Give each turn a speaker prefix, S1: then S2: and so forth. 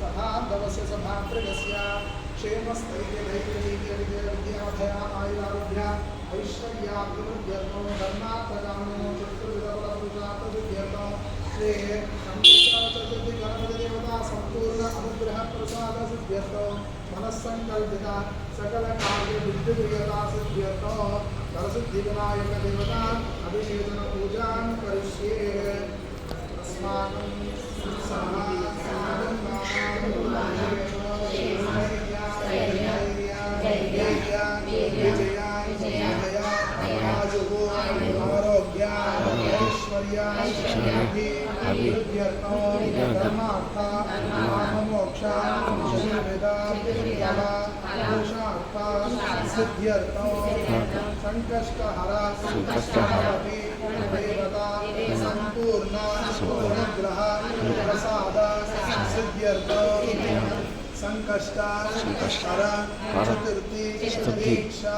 S1: सभान्तवस्य सभात्रयस्य क्षेमस्थैर्यधैर्यैर्यविद्यावधयामायुरारभ्य ऐश्वर्याभिवृद्ध्यर्थो धर्मात्मजानो चतुर्विधफलपुरुषात्मविद्यर्थो प्रसाद सिद्ध्यर्थो मनस्सङ्कल्पिता सकल कार्य विद्युप्रियता सिद्ध्यर्थो सरसिद्धिविनायक देवता अभिषेचन पूजां करिष्ये अस्माकं संकष्टहरा संकष्टहरति संकष्ट हर चतुर्थी दीक्षा